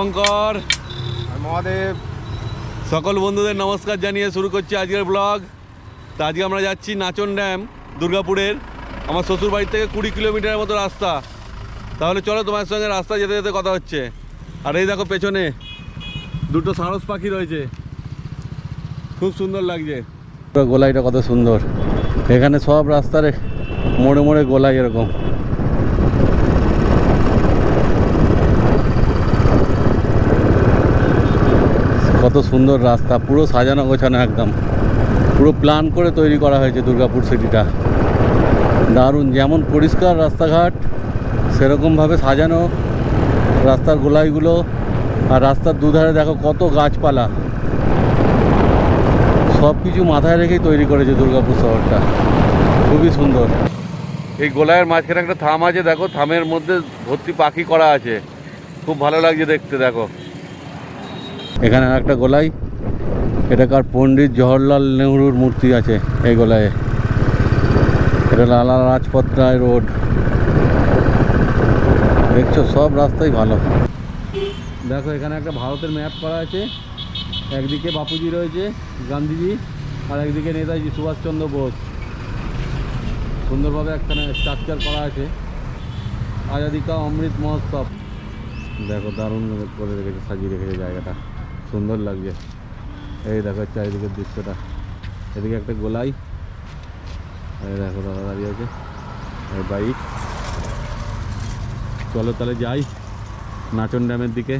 দীপঙ্কর মহাদেব। সকল বন্ধুদের নমস্কার জানিয়ে শুরু করছি আজকের ব্লগ তা আজকে আমরা যাচ্ছি নাচন ড্যাম দুর্গাপুরের। আমার শ্বশুর বাড়ির থেকে কুড়ি কিলোমিটারের মতো রাস্তা। তাহলে চলো তোমার সঙ্গে রাস্তা যেতে যেতে কথা হচ্ছে। আর এই দেখো পেছনে দুটো সারস পাখি রয়েছে। খুব সুন্দর লাগছে। গোলাইটা কত সুন্দর। এখানে সব রাস্তার মোড়ে মোড়ে গোলাই এরকম। কত সুন্দর রাস্তা, পুরো সাজানো গোছানো একদম। পুরো প্ল্যান করে তৈরি করা হয়েছে দুর্গাপুর সিটিটা দারুণ, যেমন পরিষ্কার রাস্তাঘাট, সেরকমভাবে সাজানো রাস্তার গোলাইগুলো। আর রাস্তার দুধারে দেখো কত গাছপালা। সব কিছু মাথায় রেখেই তৈরি করেছে দুর্গাপুর শহরটা। খুবই সুন্দর। এই গোলাইয়ের মাঝখানে একটা থাম আছে, দেখো, থামের মধ্যে ভর্তি পাখি করা আছে। খুব ভালো লাগছে দেখতে, দেখো। এখানে আর একটা গোলাই। এটাকার পণ্ডিত জওহরলাল নেহরুর মূর্তি আছে এই গোলায়। এটা লালা রাজপথ রায় রোড। দেখছ, সব রাস্তাই ভালো। দেখো, এখানে একটা ভারতের ম্যাপ করা আছে। একদিকে বাপুজি রয়েছে, গান্ধীজি, আর একদিকে নেতাজি সুভাষচন্দ্র বোস। সুন্দরভাবে একখানে স্ট্রাকচার করা আছে। আজাদিকা অমৃত মহোৎসব। দেখো, দারুণ করে রেখেছে, সাজিয়ে রেখেছে জায়গাটা। সুন্দর লাগছে। এই দেখো চারিদিকের দৃশ্যটা। এদিকে একটা গোলাই। এই দেখো দাদা দাঁড়িয়ে আছে। বাইক। চলো তাহলে যাই। নাচন ড্যামের দিকে।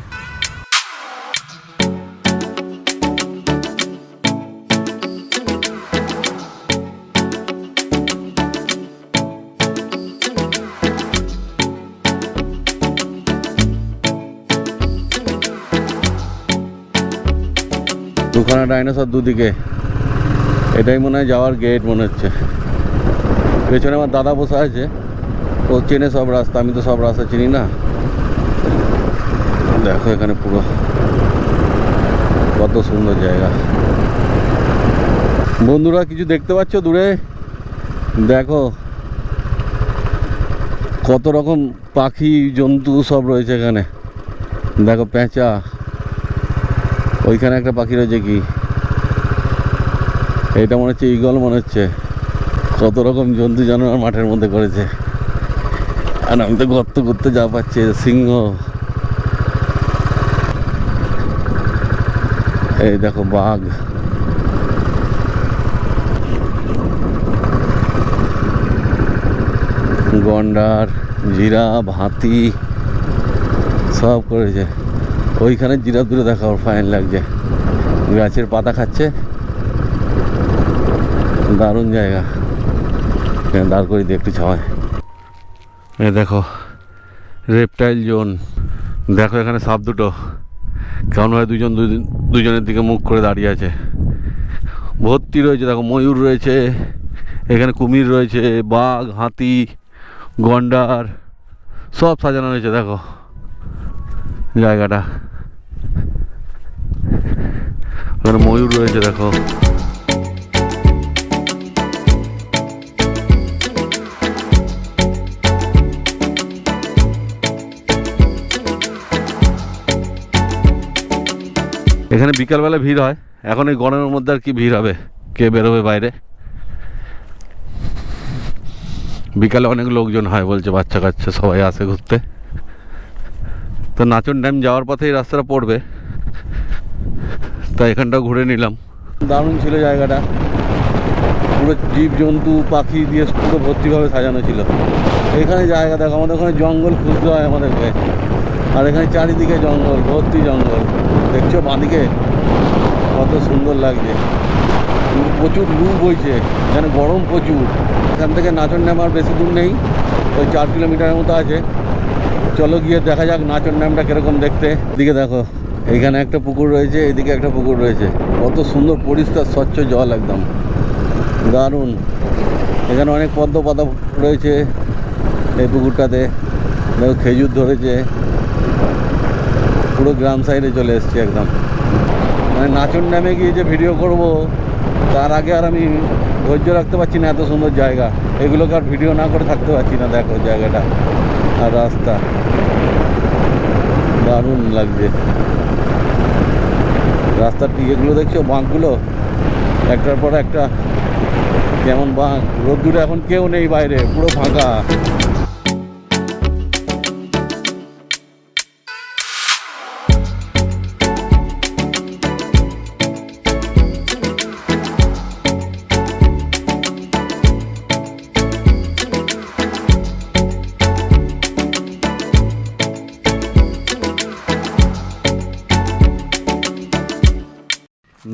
দুখানা ডাইনোসর দুদিকে। এটাই মনে হয় যাওয়ার গেট মনে হচ্ছে। পেছনে আমার দাদা বসে আছে। ও চেনে সব রাস্তা, আমি তো সব রাস্তা চিনি না। দেখো এখানে পুরো। কত সুন্দর জায়গা। বন্ধুরা, কিছু দেখতে পাচ্ছ দূরে? দেখো। কত রকম পাখি, জন্তু সব রয়েছে এখানে। দেখো পেঁচা ওইখানে একটা পাখি রয়েছে কি? এটা মনে হচ্ছে ইগল মনে হচ্ছে। কত রকম জন্তু জানোয়ার মাঠের মধ্যে করেছে। আর আমি তো গর্ত করতে যা পাচ্ছি সিংহ। এই দেখো বাঘ। গন্ডার, জিরাফ, হাতি, সব করেছে। ওইখানে জিরাফ দূরে দেখা ওর ফাইন লাগছে গাছের পাতা খাচ্ছে। দারুণ জায়গা। দাঁড় করি দিয়ে একটু ছাওয়ায় এ দেখো রেপটাইল জোন দেখো এখানে সাপ দুটো। কেমন হয় দুজন দুজনের দিকে মুখ করে দাঁড়িয়ে আছে। ভর্তি রয়েছে, দেখো ময়ূর রয়েছে। এখানে কুমির রয়েছে, বাঘ, হাতি, গন্ডার, সব সাজানো রয়েছে, দেখো। জায়গাটা। ওখানে ময়ূর রয়েছে, দেখো। এখানে বিকালবেলা ভিড় হয়। এখন এই গরমের মধ্যে আর কি ভিড় হবে? কে বেরোবে বাইরে? বিকালে অনেক লোকজন হয় বলছে, বাচ্চা কাচ্চা সবাই আসে ঘুরতে। তো নাচন ড্যাম যাওয়ার পথে এই রাস্তাটা পড়বে। তাই এখানটাও ঘুরে নিলাম। দারুণ ছিল জায়গাটা। পুরো জীব জন্তু পাখি দিয়ে পুরো ভর্তিভাবে সাজানো ছিল। এখানে জায়গা দেখো, আমাদের ওখানে জঙ্গল খুঁজতে হয় আমাদেরকে। আর এখানে চারিদিকে জঙ্গল, ভর্তি জঙ্গল। দেখছ বাঁদিকে? কত সুন্দর লাগছে। প্রচুর লু বইছে এখানে গরম প্রচুর। এখান থেকে নাচন ড্যাম আর বেশি দূর নেই, ওই চার কিলোমিটারের মতো আছে। চলো গিয়ে দেখা যাক নাচন ড্যামটা কীরকম দেখতে। দিকে দেখো। এইখানে একটা পুকুর রয়েছে, এদিকে একটা পুকুর রয়েছে। কত সুন্দর, পরিষ্কার, স্বচ্ছ জল একদম। দারুণ। এখানে অনেক পদ্ম পাতা রয়েছে এই পুকুরটাতে। দেখো, খেজুর ধরেছে। পুরো গ্রাম সাইডে চলে এসেছি একদম। মানে নাচন ড্যামে গিয়ে যে ভিডিও করব, তার আগে আর আমি ধৈর্য রাখতে পারছি না এত সুন্দর জায়গা। এগুলোকে আর ভিডিও না করে থাকতে পারছি না, দেখো জায়গাটা আর রাস্তা। দারুণ লাগছে রাস্তার টিকেগুলো দেখছ? বাঁকগুলো? একটার পর একটা। কেমন বাঁক? রোদ্দুরে এখন কেউ নেই বাইরে, পুরো ফাঁকা।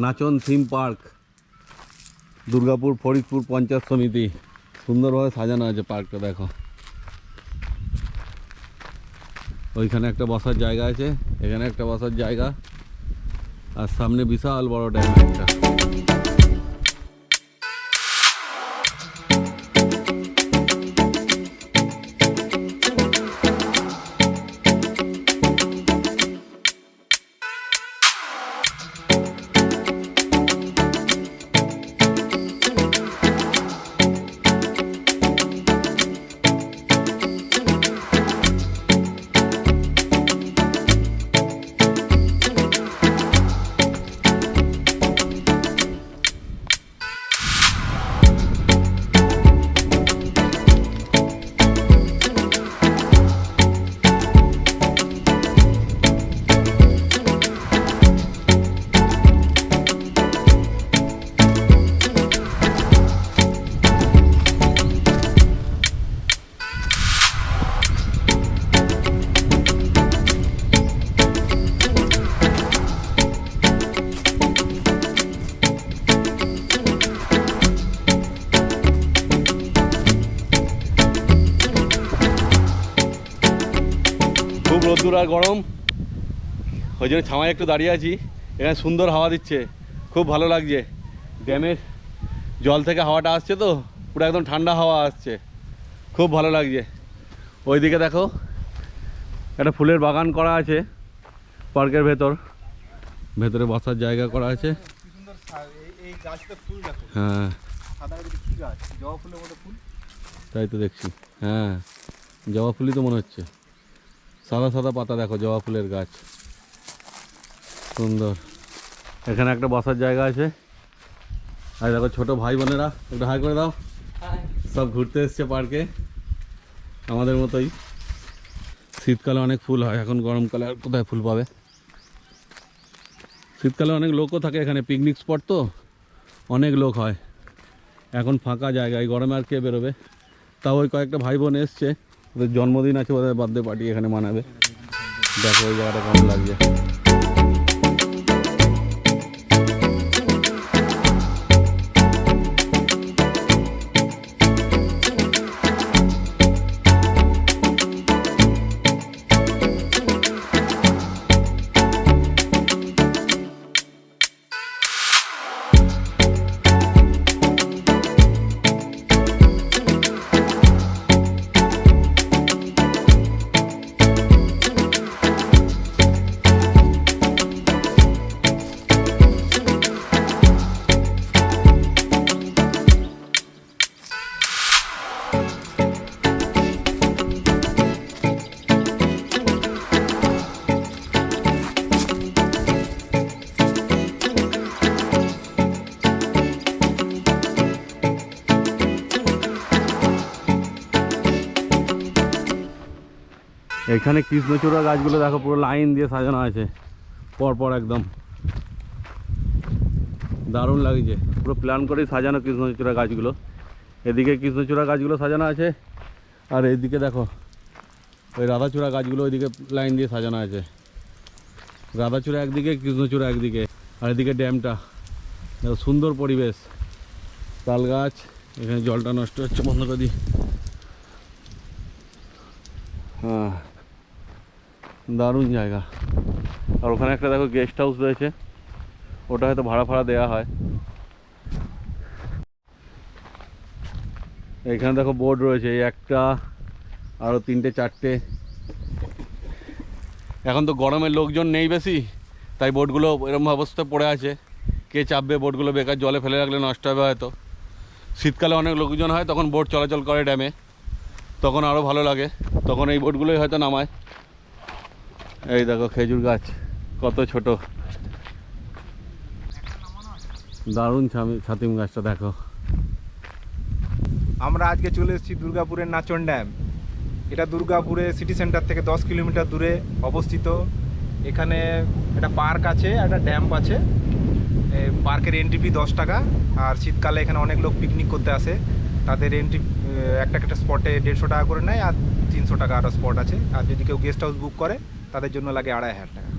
নাচন থিম পার্ক, দুর্গাপুর ফরিদপুর পঞ্চায়েত সমিতি। সুন্দরভাবে সাজানো আছে পার্কটা, দেখো। ওইখানে একটা বসার জায়গা আছে, এখানে একটা বসার জায়গা, আর সামনে বিশাল বড় ড্যাম একটা রোদ্দুর আর গরম। ওই জন্য ছামায় একটু দাঁড়িয়ে আছি। এখানে সুন্দর হাওয়া দিচ্ছে। খুব ভালো লাগছে। ড্যামের জল থেকে হাওয়াটা আসছে তো, পুরো একদম ঠান্ডা হাওয়া আসছে। খুব ভালো লাগছে। ওইদিকে দেখো, একটা ফুলের বাগান করা আছে পার্কের ভেতর। ভেতরে বসার জায়গা করা আছে। হ্যাঁ। তাই তো দেখছি। হ্যাঁ জবা ফুলই তো মনে হচ্ছে। সাদা সাদা পাতা দেখো জবা ফুলের গাছ। সুন্দর। এখানে একটা বসার জায়গা আছে। আর দেখো ছোট ভাই বোনেরা একটু হাই করে দাও। সব ঘুরতে এসছে পার্কে। আমাদের মতোই। শীতকালে অনেক ফুল হয় এখন গরমকালে আর কোথায় ফুল পাবে? শীতকালে অনেক লোকও থাকে এখানে পিকনিক স্পট তো। অনেক লোক হয়। এখন ফাঁকা জায়গা এই গরমে আর কে বেরোবে? তাও ওই কয়েকটা ভাই বোন এসছে। ওদের জন্মদিন আছে ওদের বার্থডে পার্টি এখানে মানাবে। দেখো ওই জায়গাটা কেমন লাগছে। এখানে কৃষ্ণচূড়া গাছগুলো দেখো পুরো লাইন দিয়ে সাজানো আছে। পরপর একদম। দারুণ লাগছে। পুরো প্ল্যান করেই সাজানো কৃষ্ণচূড়া গাছগুলো। এদিকে কৃষ্ণচূড়া গাছগুলো সাজানো আছে, আর এদিকে দেখো, ওই রাধাচূড়া গাছগুলো ওইদিকে লাইন দিয়ে সাজানো আছে। রাধাচূড়া একদিকে, কৃষ্ণচূড়া একদিকে, আর এদিকে ড্যামটা। দেখো, সুন্দর পরিবেশ। তাল গাছ, এখানে জলটা নষ্ট হচ্ছে, বন্ধ করে দিই। হ্যাঁ। দারুণ জায়গা। আর ওখানে একটা দেখো গেস্ট হাউস রয়েছে। ওটা হয়তো ভাড়া ফাড়া দেওয়া হয়। এখানে দেখো বোর্ড রয়েছে একটা আরও তিনটে, চারটে। এখন তো গরমের লোকজন নেই বেশি, তাই বোটগুলো এরকম অবস্থায় পড়ে আছে। কে চাপবে বোটগুলো বেকার জলে ফেলে রাখলে নষ্ট হবে হয়তো। শীতকালে অনেক লোকজন হয়, তখন বোট চলাচল করে ড্যামে তখন আরও ভালো লাগে, তখন এই বোটগুলোই হয়তো নামায়। এই দেখো খেজুর গাছ, কত ছোট। দারুণ ছাতিম গাছটা, দেখো। আমরা আজকে চলে এসেছি দুর্গাপুরের নাচন ড্যাম। এটা দুর্গাপুরে সিটি সেন্টার থেকে দশ কিলোমিটার দূরে অবস্থিত। এখানে একটা পার্ক আছে, একটা ড্যাম আছে। পার্কের এন্ট্রি ফি দশ টাকা। আর শীতকালে এখানে অনেক লোক পিকনিক করতে আসে। তাদের এন্ট্রি একটা একটা স্পটে দেড়শো টাকা করে নেয় আর তিনশো টাকা আরও স্পট আছে। আর যদি কেউ গেস্ট হাউস বুক করে তাদের জন্য লাগে আড়াই হাজার টাকা।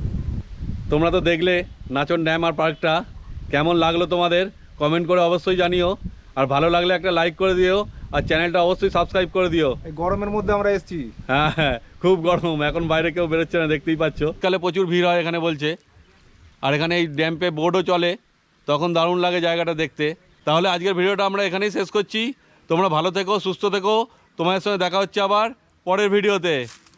তোমরা তো দেখলে নাচন ড্যাম আর পার্কটা কেমন লাগল তোমাদের? কমেন্ট করে অবশ্যই জানিও। আর ভালো লাগলে একটা লাইক করে দিও আর চ্যানেলটা অবশ্যই সাবস্ক্রাইব করে দিও। এই গরমের মধ্যে আমরা এসেছি। হ্যাঁ হ্যাঁ খুব গরম এখন বাইরে কেউ বেরোচ্ছে না দেখতেই পাচ্ছ। কালে প্রচুর ভিড় হয় এখানে বলছে। আর এখানে এই ড্যাম্পে বোর্ডও চলে তখন দারুণ লাগে জায়গাটা দেখতে। তাহলে আজকের ভিডিওটা আমরা এখানেই শেষ করছি। তোমরা ভালো থেকো সুস্থ থেকো। তোমাদের সঙ্গে দেখা হচ্ছে আবার পরের ভিডিওতে।